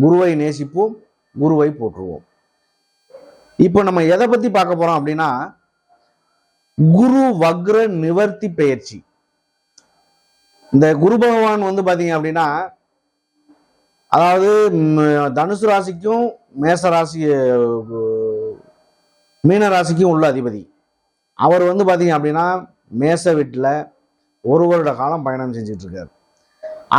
குருவை நேசிப்போம் குருவை போற்றுவோம். இப்போ நம்ம எதை பத்தி பார்க்க போறோம் அப்படின்னா குரு வக்ர நிவர்த்தி பெயர்ச்சி. இந்த குரு பகவான் வந்து பாத்தீங்க அப்படின்னா அதாவது தனுசு ராசிக்கும் மேச ராசி மீன ராசிக்கும் உள்ள அதிபதி. அவர் வந்து பாத்தீங்க அப்படின்னா மேச வீட்டில் ஒரு வருட காலம் பயணம் செஞ்சுட்டு இருக்கார்.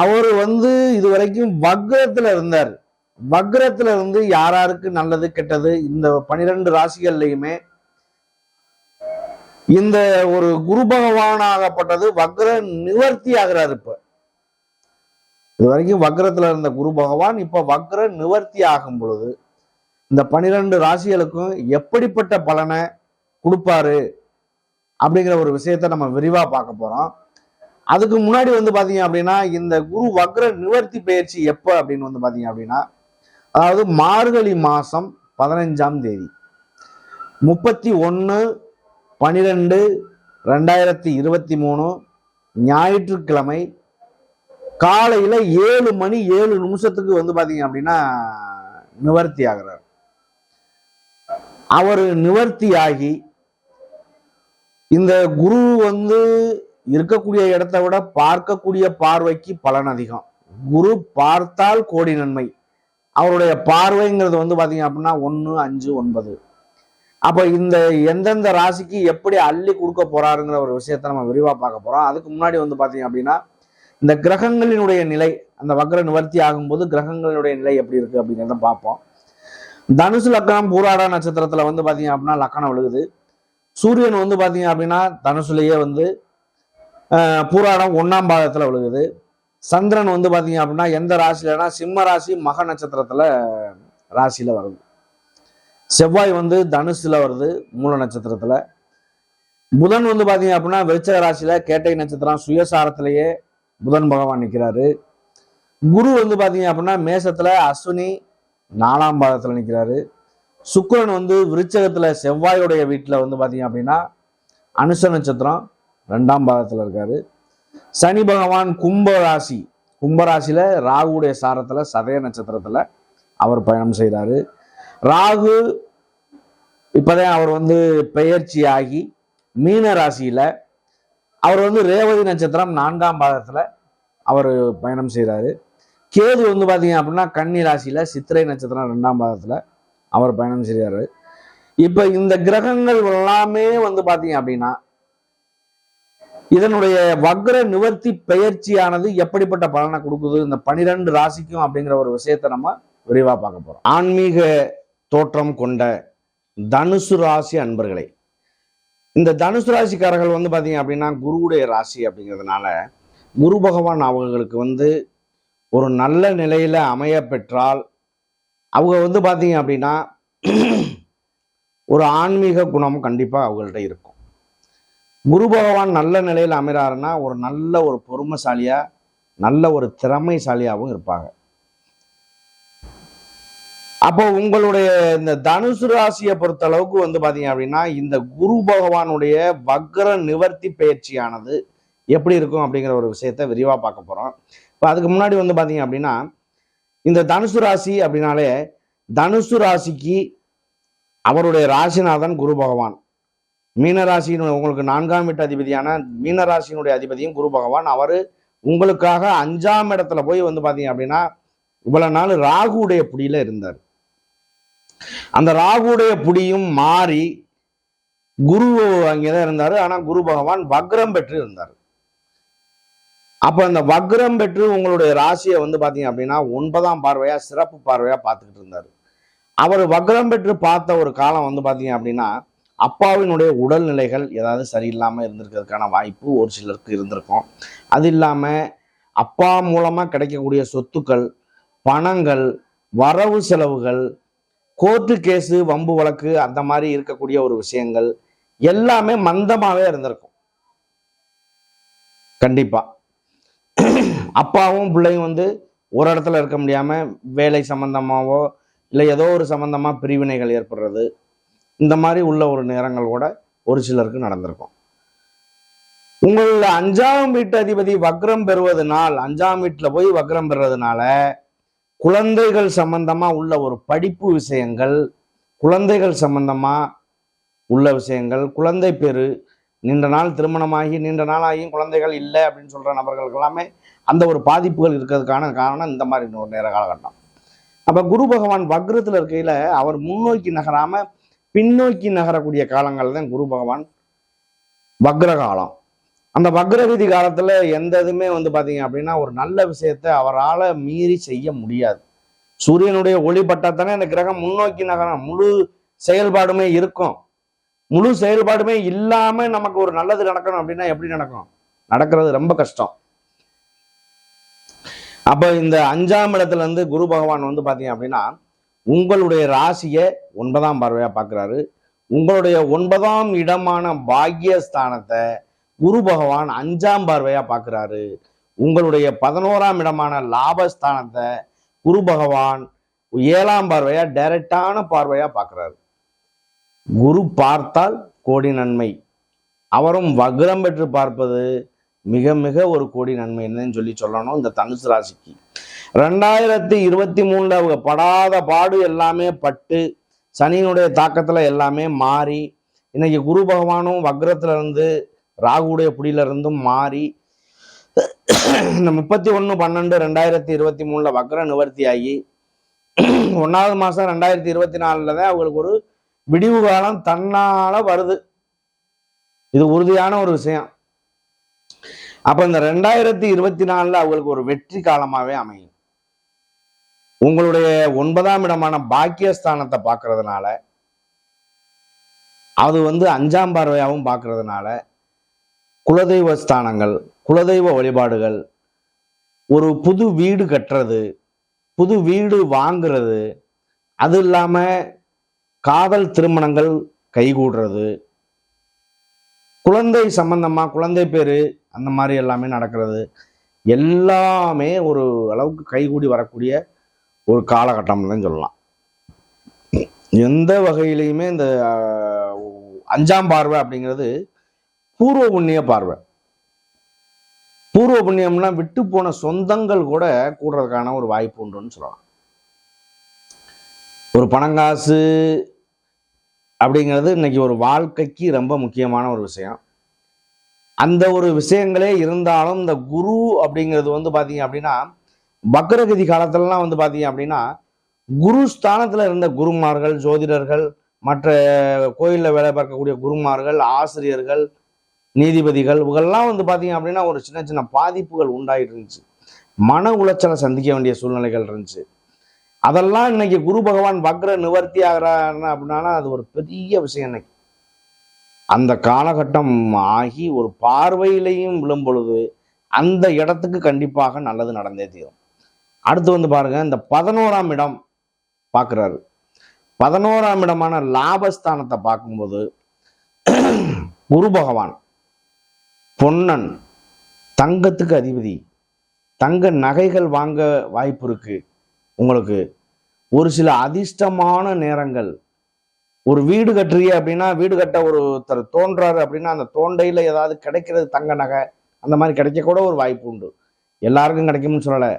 அவர் வந்து இது வரைக்கும் வக்ரத்துல இருந்தார். வக்ரத்துல இருந்து யாராருக்கு நல்லது கெட்டது இந்த பனிரெண்டு ராசிகள்லையுமே இந்த ஒரு குரு பகவானாகப்பட்டது வக்ர நிவர்த்தி ஆகிறார் இப்ப. இது வரைக்கும் வக்ரத்துல இருந்த குரு பகவான் இப்ப வக்ர நிவர்த்தி ஆகும் பொழுது இந்த பனிரெண்டு ராசிகளுக்கும் எப்படிப்பட்ட பலனை கொடுப்பாரு அப்படிங்கிற ஒரு விஷயத்த நம்ம விரிவா பார்க்க போறோம். அதுக்கு முன்னாடி வந்து பாத்தீங்க அப்படின்னா இந்த குரு வக்ர நிவர்த்தி பயிற்சி எப்போ அப்படின்னு வந்து பாத்தீங்க அப்படின்னா அதாவது மார்கழி மாதம் பதினஞ்சாம் தேதி. முப்பத்தி ஒன்று பன்னிரெண்டு ரெண்டாயிரத்தி இருபத்தி மூணு ஞாயிற்றுக்கிழமை காலையில் ஏழு மணி ஏழு நிமிஷத்துக்கு வந்து பார்த்தீங்க அப்படின்னா நிவர்த்தி ஆகிறார். அவர் நிவர்த்தி ஆகி இந்த குரு வந்து இருக்கக்கூடிய இடத்த விட பார்க்கக்கூடிய பார்வைக்கு பலன் அதிகம். குரு பார்த்தால் கோடி நன்மை. அவருடைய பார்வைங்கிறது வந்து பார்த்தீங்க அப்படின்னா ஒன்று அஞ்சு ஒன்பது. அப்போ இந்த எந்தெந்த ராசிக்கு எப்படி அள்ளி கொடுக்க போறாருங்கிற ஒரு விஷயத்த நம்ம விரிவாக பார்க்க போகிறோம் அதுக்கு முன்னாடி வந்து பார்த்தீங்க அப்படின்னா இந்த கிரகங்களினுடைய நிலை அந்த வக்ர நிவர்த்தி ஆகும்போது கிரகங்களினுடைய நிலை எப்படி இருக்குது அப்படிங்கிறத பார்ப்போம். தனுசு லக்கணம் பூராட நட்சத்திரத்தில் வந்து பார்த்தீங்க அப்படின்னா லக்கணம் விழுகுது. சூரியன் வந்து பார்த்தீங்க அப்படின்னா தனுசுலேயே வந்து பூராடம் ஒன்றாம் பாதத்தில் விழுகுது. சந்திரன் வந்து பார்த்தீங்க அப்படின்னா எந்த ராசியிலனா சிம்ம ராசி மக நட்சத்திரத்தில் ராசியில் வருது. செவ்வாய் வந்து தனுசில் வருது மூல நட்சத்திரத்தில். புதன் வந்து பார்த்தீங்க அப்படின்னா விருச்சக ராசியில கேட்டை நட்சத்திரம் சுயசாரத்திலேயே புதன் பகவான் நிற்கிறாரு குரு வந்து பார்த்தீங்க அப்படின்னா மேசத்தில் அஸ்வினி நாலாம் பாதத்தில் நிற்கிறாரு சுக்கரன் வந்து விருச்சகத்தில் செவ்வாயுடைய வீட்டில் வந்து பார்த்தீங்க அப்படின்னா அனுஷ நட்சத்திரம் ரெண்டாம் பாதத்தில் இருக்காரு. சனி பகவான் கும்பராசி. கும்பராசியில் ராகுடைய சாரத்துல சதய நட்சத்திரத்துல அவர் பயணம் செய்கிறாரு ராகு இப்போதான் அவர் வந்து பெயர்ச்சி ஆகி மீன ராசியில அவர் வந்து ரேவதி நட்சத்திரம் நான்காம் பாதத்துல அவர் பயணம் செய்கிறாரு கேது வந்து பார்த்தீங்க அப்படின்னா கன்னி ராசியில் சித்திரை நட்சத்திரம் ரெண்டாம் பாகத்தில் அவர் பயணம் செய்கிறாரு இப்போ இந்த கிரகங்கள் எல்லாமே வந்து பார்த்தீங்க அப்படின்னா இதனுடைய வக்ர நிவர்த்தி பெயர்ச்சியானது எப்படிப்பட்ட பலனை கொடுக்குது? இந்த பனிரெண்டு ராசிக்கும் அப்படிங்கிற ஒரு விஷயத்தை நம்ம விரிவாக பார்க்க போறோம். ஆன்மீக தோற்றம் கொண்ட தனுசு ராசி அன்பர்களே இந்த தனுசு ராசிக்காரர்கள் வந்து பார்த்தீங்க அப்படின்னா குருவுடைய ராசி அப்படிங்கிறதுனால குரு பகவான் அவர்களுக்கு வந்து ஒரு நல்ல நிலையில் அமைய பெற்றால் அவங்க வந்து பார்த்தீங்க அப்படின்னா ஒரு ஆன்மீக குணம் கண்டிப்பாக அவங்கள்ட்ட இருக்கும். குரு பகவான் நல்ல நிலையில் அமைறாருன்னா ஒரு நல்ல ஒரு பொறுமைசாலியா நல்ல ஒரு திறமைசாலியாகவும் இருப்பாங்க. அப்போ உங்களுடைய இந்த தனுசு ராசியை பொறுத்த அளவுக்கு வந்து பாத்தீங்க அப்படின்னா இந்த குரு பகவானுடைய வக்ர நிவர்த்தி பயிற்சியானது எப்படி இருக்கும் அப்படிங்கிற ஒரு விஷயத்த விரிவா பார்க்க போறோம். இப்போ அதுக்கு முன்னாடி வந்து பாத்தீங்க அப்படின்னா இந்த தனுசு ராசி அப்படின்னாலே தனுசு ராசிக்கு அவருடைய ராசிநாதன் குரு பகவான். மீனராசியினுடைய உங்களுக்கு நான்காம் வீட்டு அதிபதியான மீனராசியினுடைய அதிபதியும் குரு பகவான். அவர் உங்களுக்காக அஞ்சாம் இடத்துல போய் வந்து பார்த்தீங்க அப்படின்னா இவ்வளவு நாள் ராகுடைய புடியில இருந்தார். அந்த ராகுடைய புடியும் மாறி குரு அங்கேதான் இருந்தார். ஆனால் குரு பகவான் வக்ரம் பெற்று இருந்தார். அப்போ அந்த வக்ரம் பெற்று உங்களுடைய ராசியை வந்து பார்த்தீங்க அப்படின்னா ஒன்பதாம் பார்வையாக சிறப்பு பார்வையாக பார்த்துக்கிட்டு இருந்தார். அவர் வக்ரம் பெற்று பார்த்த ஒரு காலம் வந்து பார்த்தீங்க அப்படின்னா அப்பாவினுடைய உடல்நிலைகள் ஏதாவது சரியில்லாமல் இருந்திருக்கிறதுக்கான வாய்ப்பு ஒரு சிலருக்கு இருந்திருக்கும். அது இல்லாமல் அப்பா மூலமாக கிடைக்கக்கூடிய சொத்துக்கள் பணங்கள் வரவு செலவுகள் கோர்ட்டு கேஸு வம்பு வழக்கு அந்த மாதிரி இருக்கக்கூடிய ஒரு விஷயங்கள் எல்லாமே மந்தமாகவே இருந்திருக்கும். கண்டிப்பாக அப்பாவும் பிள்ளையும் வந்து ஒரு இடத்துல இருக்க முடியாமல் வேலை சம்மந்தமாகவோ இல்லை ஏதோ ஒரு சம்மந்தமாக பிரிவினைகள் ஏற்படுறது இந்த மாதிரி உள்ள ஒரு நேரங்கள் கூட ஒரு சிலருக்கு நடந்திருக்கும். உங்களோட அஞ்சாம் வீட்டு அதிபதி வக்ரம் பெறுவதனால் அஞ்சாம் வீட்டுல போய் வக்ரம் பெறுறதுனால குழந்தைகள் சம்பந்தமா உள்ள ஒரு படிப்பு விஷயங்கள் குழந்தைகள் சம்பந்தமா உள்ள விஷயங்கள் குழந்தை பேரு நீண்ட நாள் திருமணமாகி நீண்ட நாள் ஆகியும் குழந்தைகள் இல்லை அப்படின்னு சொல்ற நபர்களுக்கு எல்லாமே அந்த ஒரு பாதிப்புகள் இருக்கிறதுக்கான காரணம் இந்த மாதிரி ஒரு நேர காலகட்டம். அப்ப குரு பகவான் வக்ரத்துல இருக்கையில அவர் முன்னோக்கி நகராம பின்னோக்கி நகரக்கூடிய காலங்கள் தான் குரு பகவான் வக்ர காலம் அந்த வக்ரவிதி காலத்துல எந்த இதுமே வந்து பாத்தீங்க அப்படின்னா ஒரு நல்ல விஷயத்தை அவரால் மீறி செய்ய முடியாது. சூரியனுடைய ஒளி பட்டாத்தானே அந்த கிரகம் முன்னோக்கி நகரம். முழு செயல்பாடுமே இருக்கும். முழு செயல்பாடுமே இல்லாம நமக்கு ஒரு நல்லது நடக்கணும் அப்படின்னா எப்படி நடக்கும்? நடக்கிறது ரொம்ப கஷ்டம். அப்போ இந்த அஞ்சாம் இடத்துல இருந்து குரு பகவான் வந்து பாத்தீங்க அப்படின்னா உங்களுடைய ராசியை ஒன்பதாம் பார்வையாக பார்க்குறாரு. உங்களுடைய ஒன்பதாம் இடமான பாக்யஸ்தானத்தை குரு பகவான் அஞ்சாம் பார்வையாக பார்க்குறாரு. உங்களுடைய பதினோராம் இடமான லாபஸ்தானத்தை குரு பகவான் ஏழாம் பார்வையாக டைரக்டான பார்வையாக பார்க்குறாரு. குரு பார்த்தால் கோடி நன்மை. அவரும் வக்ரம் பெற்று பார்ப்பது மிக மிக ஒரு கோடி நன்மை என்னன்னு சொல்லி சொல்லணும் இந்த தனுசு ராசிக்கு. ரெண்டாயிரத்தி இருபத்தி மூணுல அவங்க படாத பாடு எல்லாமே பட்டு சனியினுடைய தாக்கத்துல எல்லாமே மாறி இன்னைக்கு குரு பகவானும் வக்ரத்துல இருந்து ராகுடைய புடியில இருந்தும் மாறி இந்த முப்பத்தி ஒன்று பன்னெண்டு ரெண்டாயிரத்தி இருபத்தி மூணுல வக்ர நிவர்த்தி ஆகி ஒன்றாவது மாதம் ரெண்டாயிரத்தி இருபத்தி நாலில் தான் அவங்களுக்கு ஒரு விடிவு காலம் தன்னால வருது. இது உறுதியான ஒரு விஷயம். அப்ப இந்த ரெண்டாயிரத்தி இருபத்தி நாலுல அவங்களுக்கு ஒரு வெற்றி காலமாவே அமையும். உங்களுடைய ஒன்பதாம் இடமான பாக்கியஸ்தானத்தை பார்க்கறதுனால அது வந்து அஞ்சாம் பார்வையாகவும் பார்க்கறதுனால குலதெய்வ ஸ்தானங்கள் குலதெய்வ வழிபாடுகள் ஒரு புது வீடு கட்டுறது புது வீடு வாங்குறது அது இல்லாமல் காதல் திருமணங்கள் கைகூடுறது குழந்தை சம்பந்தமாக குழந்தை பேர் அந்த மாதிரி எல்லாமே நடக்கிறது. எல்லாமே ஒரு அளவுக்கு கைகூடி வரக்கூடிய ஒரு காலகட்டம் தான் சொல்லலாம். எந்த வகையிலையுமே இந்த அஞ்சாம் பார்வை அப்படிங்கிறது பூர்வ புண்ணிய பார்வை. பூர்வ புண்ணியம்னா விட்டு போன சொந்தங்கள் கூட கூடுறதுக்கான ஒரு வாய்ப்பு உண்டுன்னு சொல்லலாம். ஒரு பணங்காசு அப்படிங்கிறது இன்னைக்கு ஒரு வாழ்க்கைக்கு ரொம்ப முக்கியமான ஒரு விஷயம். அந்த ஒரு விஷயங்களே இருந்தாலும் இந்த குரு அப்படிங்கிறது வந்து பார்த்தீங்க அப்படின்னா வக்ரகதி காலத்துலலாம் வந்து பார்த்தீங்க அப்படின்னா குரு ஸ்தானத்தில் இருந்த குருமார்கள் ஜோதிடர்கள் மற்ற கோயிலில் வேலை பார்க்கக்கூடிய குருமார்கள் ஆசிரியர்கள் நீதிபதிகள் இவங்கெல்லாம் வந்து பார்த்தீங்க அப்படின்னா ஒரு சின்ன சின்ன பாதிப்புகள் உண்டாகிட்டு இருந்துச்சு மன உளைச்சலை சந்திக்க வேண்டிய சூழ்நிலைகள் இருந்துச்சு. அதெல்லாம் இன்னைக்கு குரு பகவான் வக்ர நிவர்த்தி ஆகிறாருன்னு அப்படின்னா அது ஒரு பெரிய விஷயம் இன்னைக்கு. அந்த காலகட்டம் ஆகி ஒரு பார்வையிலையும் விழும் பொழுது அந்த இடத்துக்கு கண்டிப்பாக நல்லது நடந்தே தீரும். அடுத்து வந்து பாருங்க இந்த பதினோராம் இடம் பார்க்குறாரு. பதினோராம் இடமான லாபஸ்தானத்தை பார்க்கும்போது குரு பகவான் பொன்னன் தங்கத்துக்கு அதிபதி தங்க நகைகள் வாங்க வாய்ப்பு இருக்கு. உங்களுக்கு ஒரு சில அதிர்ஷ்டமான நேரங்கள். ஒரு வீடு கட்டுறீங்க அப்படின்னா வீடு கட்ட ஒருத்தர் தோன்றாரு அப்படின்னா அந்த தோண்டையில் ஏதாவது கிடைக்கிறது தங்க நகை அந்த மாதிரி கிடைக்க கூட ஒரு வாய்ப்பு உண்டு. எல்லாருக்கும் கிடைக்கும்னு சொல்லலை.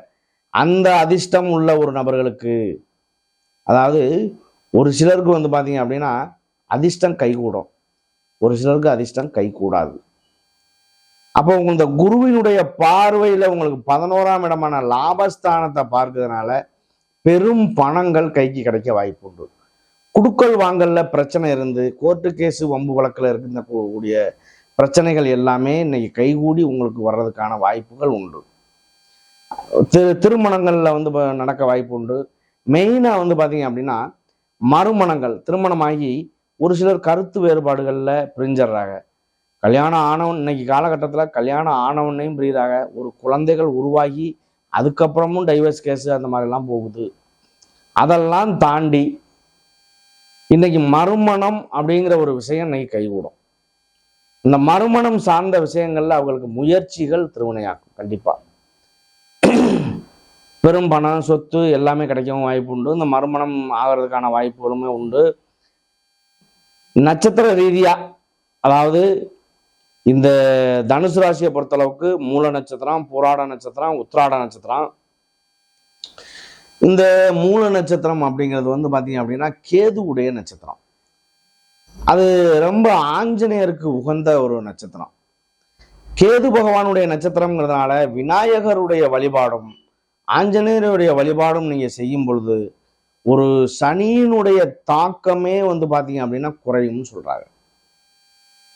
அந்த அதிர்ஷ்டம் உள்ள ஒரு நபர்களுக்கு அதாவது ஒரு சிலருக்கு வந்து பார்த்தீங்க அப்படின்னா அதிர்ஷ்டம் கைகூடும். ஒரு சிலருக்கு அதிர்ஷ்டம் கைகூடாது. அப்போ இந்த குருவினுடைய பார்வையில் உங்களுக்கு பதினோராம் இடமான லாபஸ்தானத்தை பார்க்கறதுனால பெரும் பணங்கள் கைக்கு கிடைக்க வாய்ப்பு உண்டு. குடுக்கல் வாங்கல்ல பிரச்சனை இருந்து கோர்ட்டு கேஸு வம்பு வழக்கில் இருக்கின்ற கூடிய பிரச்சனைகள் எல்லாமே இன்னைக்கு கைகூடி உங்களுக்கு வர்றதுக்கான வாய்ப்புகள் உண்டு. திரு திருமணங்களில் வந்து நடக்க வாய்ப்பு உண்டு மெயினாக வந்து பார்த்தீங்க அப்படின்னா மறுமணங்கள் திருமணமாகி ஒரு சிலர் கருத்து வேறுபாடுகளில் பிரிஞ்சிடுறாங்க கல்யாணம் ஆனவன் இன்னைக்கு காலகட்டத்தில் கல்யாணம் ஆனவனையும் பிரிகிறாங்க ஒரு குழந்தைகள் உருவாகி அதுக்கப்புறமும் டைவர்ஸ் கேஸு அந்த மாதிரிலாம் போகுது. அதெல்லாம் தாண்டி இன்னைக்கு மறுமணம் அப்படிங்கிற ஒரு விஷயம் இன்னைக்கு கைகூடும். இந்த மறுமணம் சார்ந்த விஷயங்கள்ல அவங்களுக்கு முயற்சிகள் திருவினையாக்கும் கண்டிப்பாக பெரும் பணம் சொத்து எல்லாமே கிடைக்கவும் வாய்ப்பு உண்டு. இந்த மறுமணம் ஆகிறதுக்கான வாய்ப்புகளுமே உண்டு. நட்சத்திர ரீதியா அதாவது இந்த தனுசு ராசியை பொறுத்தளவுக்கு மூல நட்சத்திரம் புராட நட்சத்திரம் உத்ராட நட்சத்திரம். இந்த மூல நட்சத்திரம் அப்படிங்கிறது வந்து பார்த்தீங்க அப்படின்னா கேது உடைய நட்சத்திரம். அது ரொம்ப ஆஞ்சநேயருக்கு உகந்த ஒரு நட்சத்திரம். கேது பகவானுடைய நட்சத்திரம்ங்கிறதுனால விநாயகருடைய வழிபாடும் ஆஞ்சநேயருடைய வழிபாடும் நீங்க செய்யும் பொழுது ஒரு சனியினுடைய தாக்கமே வந்து பார்த்தீங்க அப்படின்னா குறையும்னு சொல்றாங்க.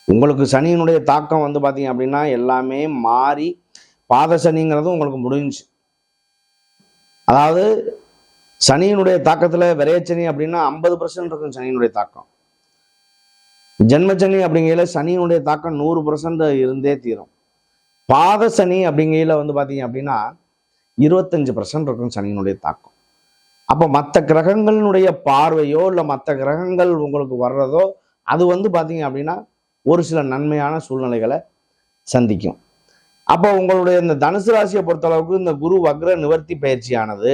உங்களுக்கு சனியினுடைய தாக்கம் வந்து பார்த்தீங்க அப்படின்னா எல்லாமே மாறி பாத சனிங்கிறதும் உங்களுக்கு முடிஞ்சுச்சு. அதாவது சனியினுடைய தாக்கத்தில் விரையச்சனி அப்படின்னா ஐம்பது பர்சன்ட் இருக்கும் சனியினுடைய தாக்கம். ஜென்மச்சனி அப்படிங்கையில சனியினுடைய தாக்கம் நூறு பர்சன்ட் இருந்தே தீரும். பாத சனி அப்படிங்கையில வந்து பார்த்தீங்க அப்படின்னா இருபத்தஞ்சு பர்சன்ட் இருக்கும் சனியினுடைய தாக்கம். அப்போ மற்ற கிரகங்களினுடைய பார்வையோ இல்லை மற்ற கிரகங்கள் உங்களுக்கு வர்றதோ அது வந்து பார்த்தீங்க அப்படின்னா ஒரு சில நன்மையான சூழ்நிலைகளை சந்திக்கும். அப்போ உங்களுடைய இந்த தனுசு ராசியை பொறுத்தளவுக்கு இந்த குரு வக்ர நிவர்த்தி பயிற்சியானது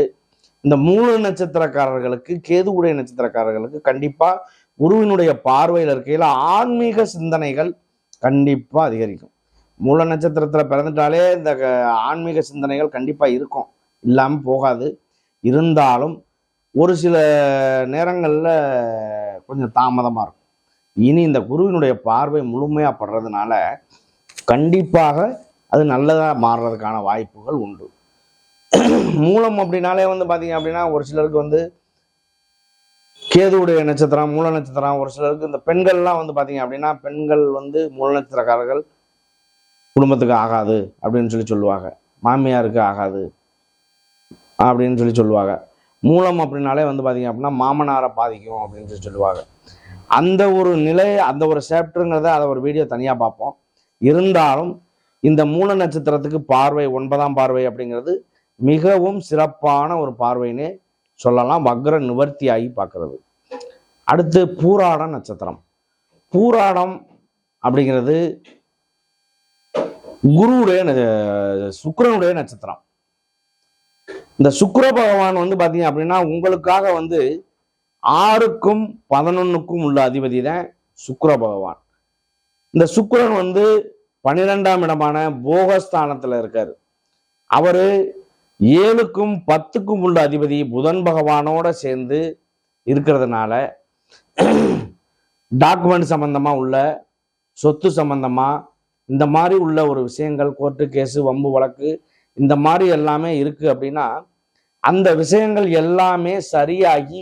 இந்த மூல நட்சத்திரக்காரர்களுக்கு கேதுவுடைய நட்சத்திரக்காரர்களுக்கு கண்டிப்பாக குருவினுடைய பார்வையில் இருக்கையில் ஆன்மீக சிந்தனைகள் கண்டிப்பாக அதிகரிக்கும். மூல நட்சத்திரத்தில் பிறந்துட்டாலே இந்த க- ஆன்மீக சிந்தனைகள் கண்டிப்பாக இருக்கும். இல்லாமல் போகாது. இருந்தாலும் ஒரு சில நேரங்களில் கொஞ்சம் தாமதமாக இருக்கும். இனி இந்த குருவினுடைய பார்வை முழுமையாக படுறதுனால கண்டிப்பாக அது நல்லதாக மாறுறதுக்கான வாய்ப்புகள் உண்டு. மூலம் அப்படின்னாலே வந்து பார்த்தீங்க அப்படின்னா ஒரு சிலருக்கு வந்து கேதுவுடைய நட்சத்திரம் மூல நட்சத்திரம் ஒரு சிலருக்கு இந்த பெண்கள்லாம் வந்து பார்த்தீங்க அப்படின்னா பெண்கள் வந்து மூல நட்சத்திரக்காரர்கள் குடும்பத்துக்கு ஆகாது அப்படின்னு சொல்லி சொல்லுவாங்க. மாமியாருக்கு ஆகாது அப்படின்னு சொல்லி சொல்லுவாங்க. மூலம் அப்படின்னாலே வந்து பார்த்திங்க அப்படின்னா மாமனாரை பாதிக்கும் அப்படின்னு சொல்லி சொல்லுவாங்க. அந்த ஒரு நிலை அந்த ஒரு சேப்டருங்கிறத அதை ஒரு வீடியோ தனியாக பார்ப்போம். இருந்தாலும் இந்த மூல நட்சத்திரத்துக்கு பார்வை ஒன்பதாம் பார்வை அப்படிங்கிறது மிகவும் சிறப்பான ஒரு பார்வைன்னு சொல்லலாம். வக்ர நிவர்த்தி ஆகி பார்க்கறது. அடுத்து பூராடம் நட்சத்திரம். பூராடம் அப்படிங்கிறது குருவுடைய ந- நட்சத்திரம். இந்த சுக்கர பகவான் வந்து பார்த்தீங்க அப்படின்னா உங்களுக்காக வந்து ஆறுக்கும் பதினொன்னுக்கும் உள்ள அதிபதி தான் சுக்கர பகவான். இந்த சுக்கரன் வந்து பன்னிரெண்டாம் இடமான போகஸ்தானத்தில் இருக்கார். அவர் ஏழுக்கும் பத்துக்கும் உள்ள அதிபதி புதன் பகவானோட சேர்ந்து இருக்கிறதுனால டாக்குமெண்ட் சம்பந்தமாக உள்ள சொத்து சம்பந்தமாக இந்த மாதிரி உள்ள ஒரு விஷயங்கள் கோர்ட்டு கேஸு வம்பு வழக்கு இந்த மாதிரி எல்லாமே இருக்குது அப்படின்னா அந்த விஷயங்கள் எல்லாமே சரியாகி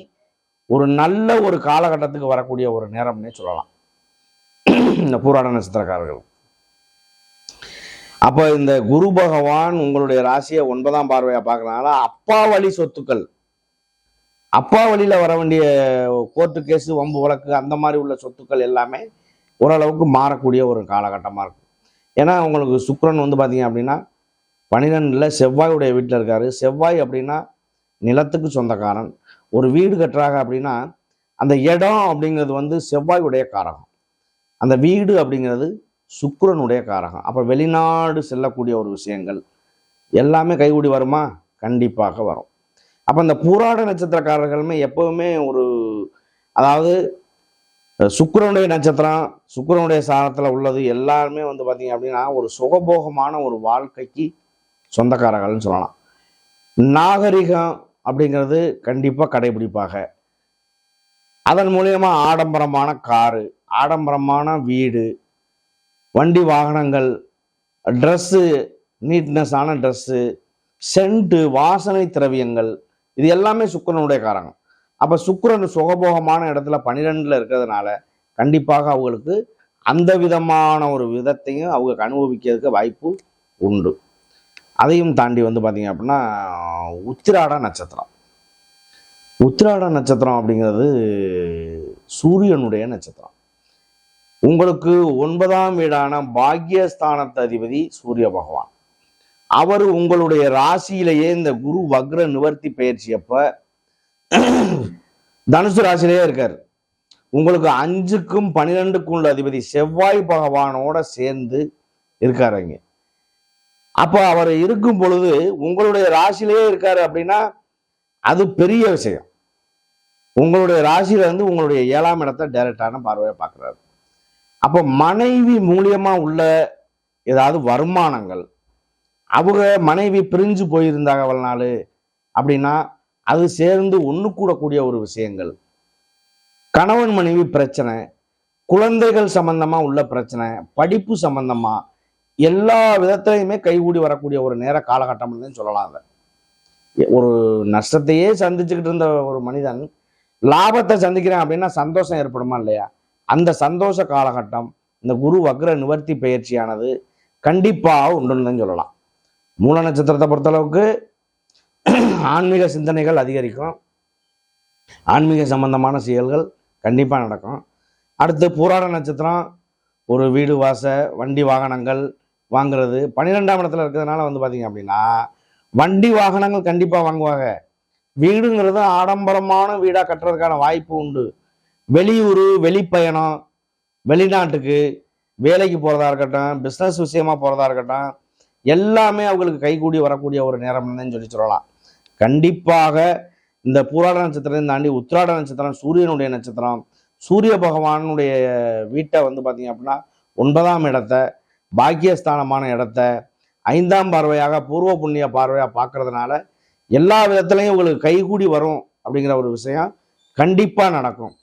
ஒரு நல்ல ஒரு காலகட்டத்துக்கு வரக்கூடிய ஒரு நேரம்னே சொல்லலாம். இந்த பூராட நட்சத்திரக்காரர்கள். அப்போ இந்த குரு பகவான் உங்களுடைய ராசியை ஒன்பதாம் பார்வையாக பார்க்கறதுனால அப்பா வழி சொத்துக்கள். அப்பா வழியில் வர வேண்டிய கோர்ட்டு கேஸு வம்பு வழக்கு அந்த மாதிரி உள்ள சொத்துக்கள் எல்லாமே ஓரளவுக்கு மாறக்கூடிய ஒரு காலகட்டமாக இருக்கும். ஏன்னா உங்களுக்கு சுக்ரன் வந்து பார்த்தீங்க அப்படின்னா பனிரெண்டில் செவ்வாயுடைய வீட்டில் இருக்காரு. செவ்வாய் அப்படின்னா நிலத்துக்கு சொந்தக்காரன். ஒரு வீடு கட்டுறாங்க அப்படின்னா அந்த இடம் அப்படிங்கிறது வந்து செவ்வாயுடைய காரகம். அந்த வீடு அப்படிங்கிறது சுக்கரனுடைய காரகம். அப்போ வெளிநாடு செல்லக்கூடிய ஒரு விஷயங்கள் எல்லாமே கைகூடி வருமா? கண்டிப்பாக வரும். அப்போ இந்த பூராட நட்சத்திரக்காரர்களுமே எப்போவுமே ஒரு அதாவது சுக்கரனுடைய நட்சத்திரம் சுக்கிரனுடைய சாரத்தில் உள்ளது எல்லாருமே வந்து பார்த்தீங்க அப்படின்னா ஒரு சுகபோகமான ஒரு வாழ்க்கைக்கு சொந்தக்காரர்கள்னு சொல்லலாம். நாகரிகம் அப்படிங்கிறது கண்டிப்பாக கடைபிடிப்பாக அதன் மூலயமா ஆடம்பரமான காரு ஆடம்பரமான வீடு வண்டி வாகனங்கள் ட்ரெஸ்ஸு நீட்னஸான ட்ரெஸ்ஸு சென்ட்டு வாசனை திரவியங்கள் இது எல்லாமே சுக்கரனுடைய காரகம். அப்போ சுக்கரன் சுகபோகமான இடத்துல பன்னிரெண்டில் இருக்கிறதுனால கண்டிப்பாக அவங்களுக்கு அந்த விதமான ஒரு விதத்தையும் அவங்க அனுபவிக்கிறதுக்கு வாய்ப்பு உண்டு. அதையும் தாண்டி வந்து பார்த்தீங்க அப்படின்னா உத்திராட நட்சத்திரம். உத்திராட நட்சத்திரம் அப்படிங்கிறது சூரியனுடைய நட்சத்திரம். உங்களுக்கு ஒன்பதாம் வீடான பாக்யஸ்தானத்து அதிபதி சூரிய பகவான். அவர் உங்களுடைய ராசியிலேயே இந்த குரு வக்ர நிவர்த்தி பயிற்சி அப்போ தனுசு ராசிலேயே இருக்கார். உங்களுக்கு அஞ்சுக்கும் பன்னிரெண்டுக்கும் உள்ள அதிபதி செவ்வாய் பகவானோட சேர்ந்து இருக்காரு இங்க அப்போ அவர் இருக்கும் பொழுது உங்களுடைய ராசியிலேயே இருக்காரு அப்படின்னா அது பெரிய விஷயம். உங்களுடைய ராசியில இருந்து உங்களுடைய ஏழாம் இடத்தை டைரக்டான பார்வையை பார்க்குறாரு அப்போ மனைவி மூலியமா உள்ள ஏதாவது வருமானங்கள் அவங்க மனைவி பிரிஞ்சு போயிருந்தாங்க அவள் நாள் அப்படின்னா அது சேர்ந்து ஒன்று கூடக்கூடிய ஒரு விஷயங்கள். கணவன் மனைவி பிரச்சனை குழந்தைகள் சம்பந்தமாக உள்ள பிரச்சனை படிப்பு சம்பந்தமாக எல்லா விதத்திலையுமே கைகூடி வரக்கூடிய ஒரு நேர காலகட்டம்னு சொல்லலாம் அதை. ஒரு நஷ்டத்தையே சந்திச்சுக்கிட்டு இருந்த ஒரு மனிதன் லாபத்தை சந்திக்கிறேன் அப்படின்னா சந்தோஷம் ஏற்படுமா இல்லையா? அந்த சந்தோஷ காலகட்டம் இந்த குரு வக்ர நிவர்த்தி பயிற்சியானது கண்டிப்பாக உண்டுன்னு சொல்லலாம். மூல நட்சத்திரத்தை பொறுத்தளவுக்கு ஆன்மீக சிந்தனைகள் அதிகரிக்கும். ஆன்மீக சம்பந்தமான செயல்கள் கண்டிப்பாக நடக்கும். அடுத்து பூராட நட்சத்திரம் ஒரு வீடு வாச வண்டி வாகனங்கள் வாங்குறது. பன்னிரெண்டாம் இடத்துல இருக்கிறதுனால வந்து பார்த்தீங்க அப்படின்னா வண்டி வாகனங்கள் கண்டிப்பாக வாங்குவாங்க. வீடுங்கிறது ஆடம்பரமான வீடாக கட்டுறதுக்கான வாய்ப்பு உண்டு. வெளியூர் வெளிப்பயணம் வெளிநாட்டுக்கு வேலைக்கு போகிறதா இருக்கட்டும் பிஸ்னஸ் விஷயமா போகிறதா இருக்கட்டும் எல்லாமே அவங்களுக்கு கைகூடி வரக்கூடிய ஒரு நேரம்னு சொல்லி சொல்லலாம். கண்டிப்பாக இந்த பூராட நட்சத்திரம் தாண்டி உத்திராட நட்சத்திரம் சூரியனுடைய நட்சத்திரம் சூரிய பகவானுடைய வீட்டை வந்து பார்த்தீங்க அப்படின்னா ஒன்பதாம் இடத்த பாக்கியஸ்தானமான இடத்த ஐந்தாம் பார்வையாக பூர்வ புண்ணிய பார்வையாக பார்க்கறதுனால எல்லா விதத்துலையும் உங்களுக்கு கைகூடி வரும் அப்படிங்கிற ஒரு விஷயம் கண்டிப்பாக நடக்கும்.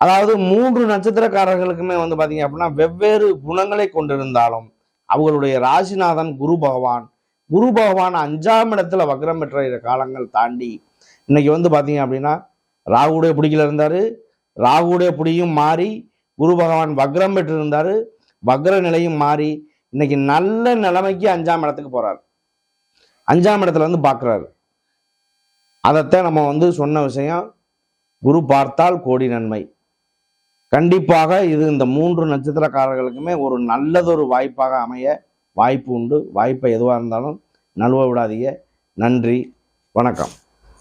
அதாவது மூன்று நட்சத்திரக்காரர்களுக்குமே வந்து பார்த்தீங்க அப்படின்னா வெவ்வேறு குணங்களை கொண்டிருந்தாலும் அவர்களுடைய ராசிநாதன் குரு பகவான் குரு பகவான் அஞ்சாம் இடத்துல வக்ரம் பெற்ற காலங்கள் தாண்டி இன்னைக்கு வந்து பார்த்தீங்க அப்படின்னா ராகுடைய பிடிக்கல இருந்தார் ராகுடைய பிடியும் மாறி குரு பகவான் வக்ரம் பெற்று இருந்தார் வக்ர நிலையும் மாறி இன்னைக்கு நல்ல நிலைமைக்கு அஞ்சாம் இடத்துக்கு போறாரு. அஞ்சாம் இடத்துல வந்து பார்க்குறாரு அதைத்தான் நம்ம வந்து சொன்ன விஷயம் குரு பார்த்தால் கோடி நன்மை. கண்டிப்பாக இது இந்த மூன்று நட்சத்திரக்காரர்களுக்குமே ஒரு நல்லதொரு வாய்ப்பாக அமைய வாய்ப்பு உண்டு. வாய்ப்பை எதுவாக இருந்தாலும் நழுவ விடாதீங்க. நன்றி. வணக்கம்.